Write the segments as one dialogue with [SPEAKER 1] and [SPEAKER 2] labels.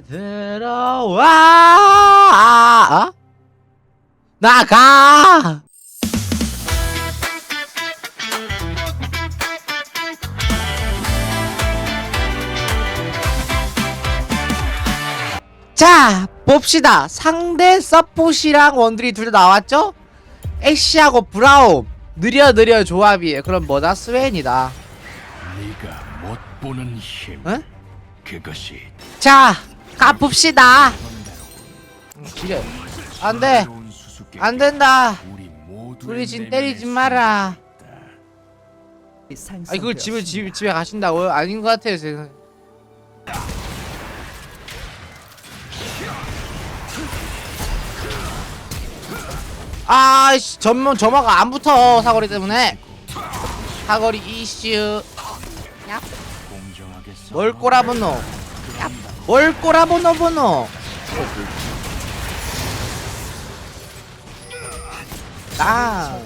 [SPEAKER 1] 들어와 어? 나가 자 봅시다 상대 서폿이랑 원들이 둘 다 나왔죠? 애쉬하고 브라움 느려 느려 조합이에요 그럼 뭐다 스웨인이다
[SPEAKER 2] 네가 못 보는 힘.
[SPEAKER 1] 응?
[SPEAKER 2] 그것이
[SPEAKER 1] 자 가봅시다. 안돼
[SPEAKER 2] 새로운 수수께끼.
[SPEAKER 1] 안 된다.
[SPEAKER 2] 우리
[SPEAKER 1] 진 때리지 마라. 아니 그걸 집에 집, 집에 가신다고요? 아닌 것 같아요 제가 아씨 전면 점화가 안 붙어 사거리 때문에. 사거리 이슈.
[SPEAKER 2] 싸워.
[SPEAKER 1] 뭘 꼬라보노 뭘 꼬라보노 보노 아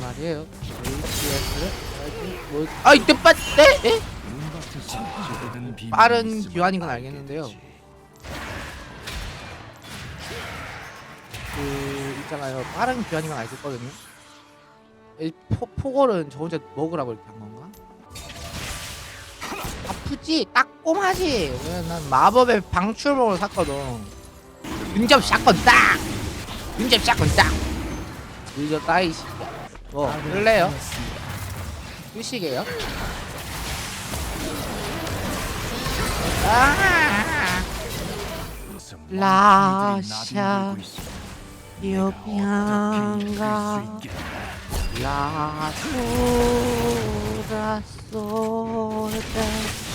[SPEAKER 1] 말이에요 뭐... 아 이때?
[SPEAKER 2] 눈밭에서 제거된 비밀이
[SPEAKER 1] 빠른 교환인 건 알겠는데요. 그 있잖아요 빠른 교환인 건 알겠거든요 이 포, 포골은 저 혼자 먹으라고 이렇게 한 건가? 아프지? 따꼼하지? 그래, 난 마법의 방출봉을 샀거든 근접 샷건 딱! 근접 샷건 딱! 늦었다 이 새끼야 뭐 할래요? 휴식이에요? 아
[SPEAKER 2] 무슨
[SPEAKER 1] 라샤.
[SPEAKER 2] 있겠나?
[SPEAKER 1] 라소라소데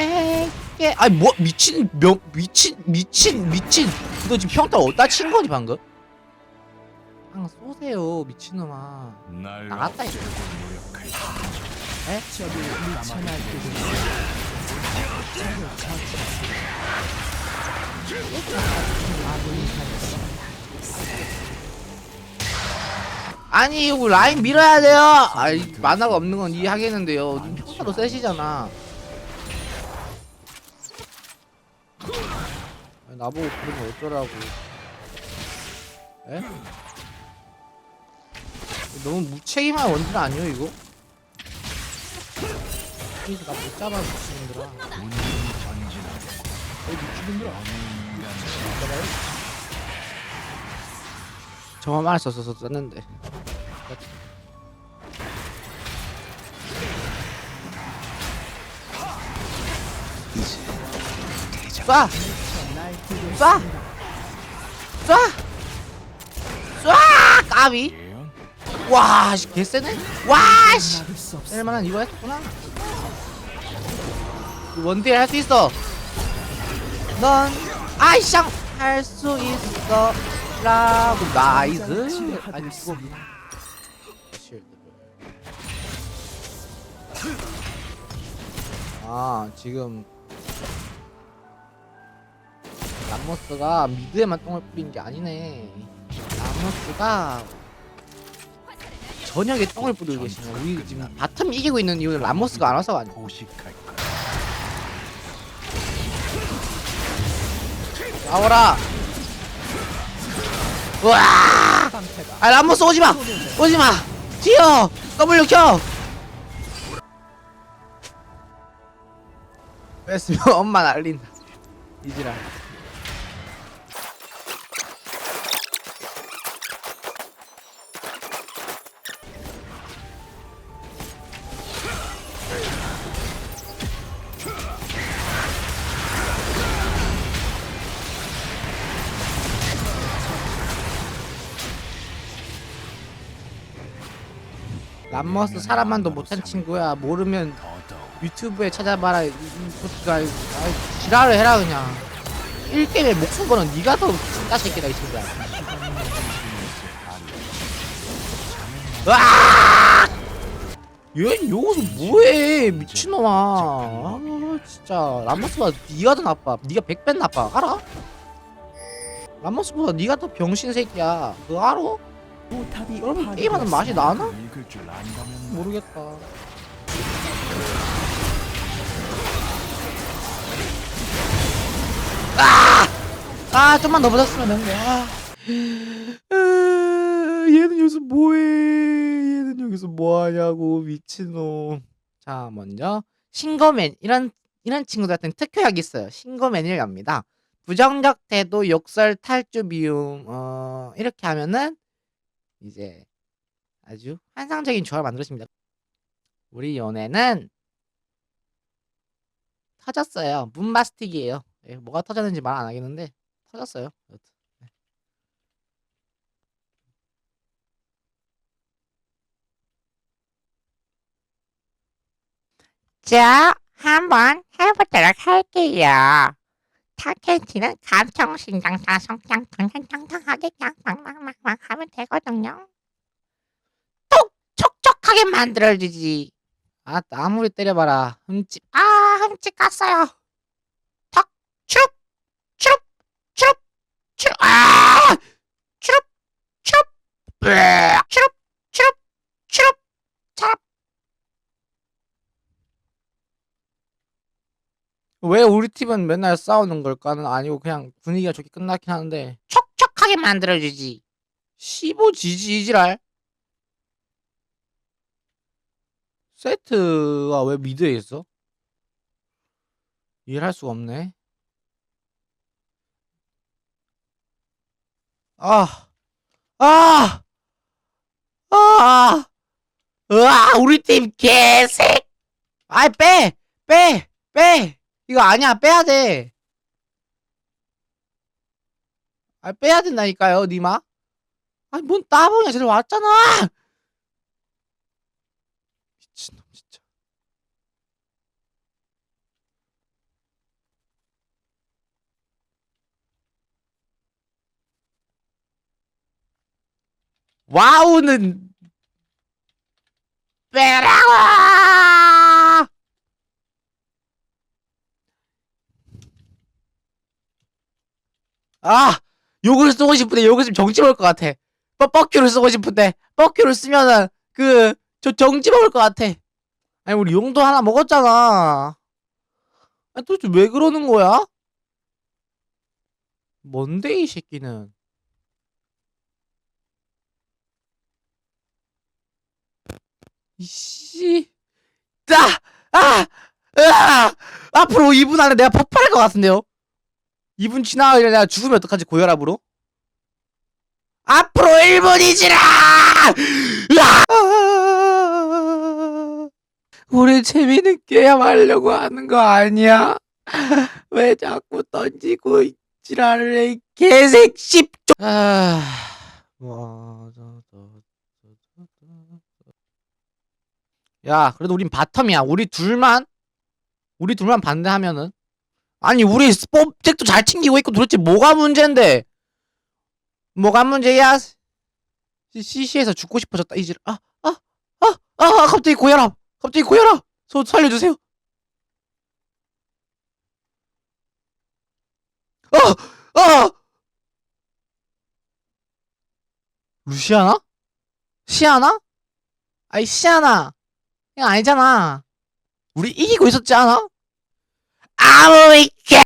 [SPEAKER 1] 에게 아니 뭐 미친 명 미친 미친 미친 너 지금 평타 어디다 친 거니 방금? 그냥 쏘세요 미친놈아
[SPEAKER 2] 날
[SPEAKER 1] 나갔다,
[SPEAKER 2] 없애려고 노력할
[SPEAKER 1] 에?
[SPEAKER 3] 적이 미천할 때도 아군이 하였어.
[SPEAKER 1] 아니 이거 라인 밀어야 돼요 아이 만화가 없는 건 이해하겠는데요 님 평타도 세시잖아 나보고 그러면 어쩌라고 에? 너무 무책임한 원딜 아니에요 이거? 이거 나못 잡아 미친놈들아
[SPEAKER 2] 이
[SPEAKER 1] 미친놈들아 저만 말써서 썼는데 쏴! 쏴! 쏴! 쏴! 까비? 와 씨, 개쎄네
[SPEAKER 3] 수 없어.
[SPEAKER 1] 낼만한 이거 했구나 원딜 할 수 있어 넌 아이샹 할 수 있어 라고 나이스 아니 이거. 아 지금 람모스가 미드에만 똥을 뿌린 게 아니네. 람모스가 저녁에 똥을 뿌리고 계시네 우리 지금 바텀 이기고 있는 이유는 람모스가 안 와서가 아니야
[SPEAKER 2] 거야.
[SPEAKER 1] 나와라! 우와! 아 람모스 오지 마! 오지 마! 튀어! W 켜! 뺐으면 엄마 날린다. 이지라 람머스 사람만도 못한 친구야. 모르면 유튜브에 찾아봐라. 이가 지랄을 해라 그냥. 1게임에 목숨 거는 네가 더 진짜 새끼다 이 친구야. 와! 얘 여기서 뭐해 미친놈아. 아 진짜. 람머스보다 네가 더 나빠. 네가 100배 나빠. 알아? 람머스보다 네가 더 병신 새끼야. 그거 알아? 여러분 게임하는 맛이 나나? 모르겠다. 아! 아 좀만 더 받았으면 했는데. 아. 얘는 여기서 뭐해? 얘는 여기서 뭐하냐고 미친놈. 자 먼저 싱거맨 이런 이런 친구들 같은 특효약이 있어요. 싱거맨을 갑니다. 부정적 태도, 욕설, 탈주, 미움 어 이렇게 하면은 이제 아주 환상적인 조합을 만들었습니다 우리 연애는 터졌어요 문마스틱이에요 예, 뭐가 터졌는지 말 안 하겠는데 터졌어요. 네.
[SPEAKER 4] 자, 한번 해보도록 할게요. 타켓티는 감청신장사 성장 당당당당하게 그냥 막막막막 하면 되거든요. 톡! 촉촉하게 만들어주지.
[SPEAKER 1] 아 아무리 때려봐라 흠집
[SPEAKER 4] 아, 흠집 갔어요.
[SPEAKER 1] 왜 우리 팀은 맨날 싸우는 걸까는 아니고 그냥 분위기가 좋게 끝나긴 하는데
[SPEAKER 4] 촉촉하게 만들어주지.
[SPEAKER 1] 15 지지 이지랄 세트가 왜 미드에 있어? 이해를 할 수가 없네 아! 아! 아! 으아! 우리 팀 개색! 아이 빼! 빼! 빼! 이거 아니야 빼야 돼! 아 빼야 된다니까요 니마. 아니 뭔 따봉이야 쟤들 왔잖아. 미친놈 진짜. 와우는 빼라고 아 욕을 쓰고 싶은데 욕을 쓰면 정지 먹을 것 같아 뻑뻑큐를 쓰고 싶은데 뻑큐를 쓰면은 그 저 정지 먹을 것 같아 아니 우리 용도 하나 먹었잖아 아니 도대체 왜 그러는 거야? 뭔데 이 새끼는 이씨 아! 아! 으아! 앞으로 2분 안에 내가 폭발할 것 같은데요 2분 지나가려 내가 죽으면 어떡하지 고혈압으로? 앞으로 1분이지라! 우리 재미는 하려고 하는 거 아니야? 왜 자꾸 던지고 지랄을 해, 이 개색 씹죠! 아, 뭐. 야, 그래도 우린 바텀이야. 우리 둘만, 우리 둘만 반대하면은. 아니, 우리 스포object도 잘 챙기고 있고 도대체 뭐가 문제인데? 뭐가 문제야? CC에서 죽고 싶어졌다, 이질. 아, 아, 아, 아, 아, 갑자기 고혈압! 갑자기 고혈압! 저 살려주세요! 어! 어! 루시아나? 시아나? 아이, 시아나! 이거 아니잖아. 우리 이기고 있었지 않아? 아무 개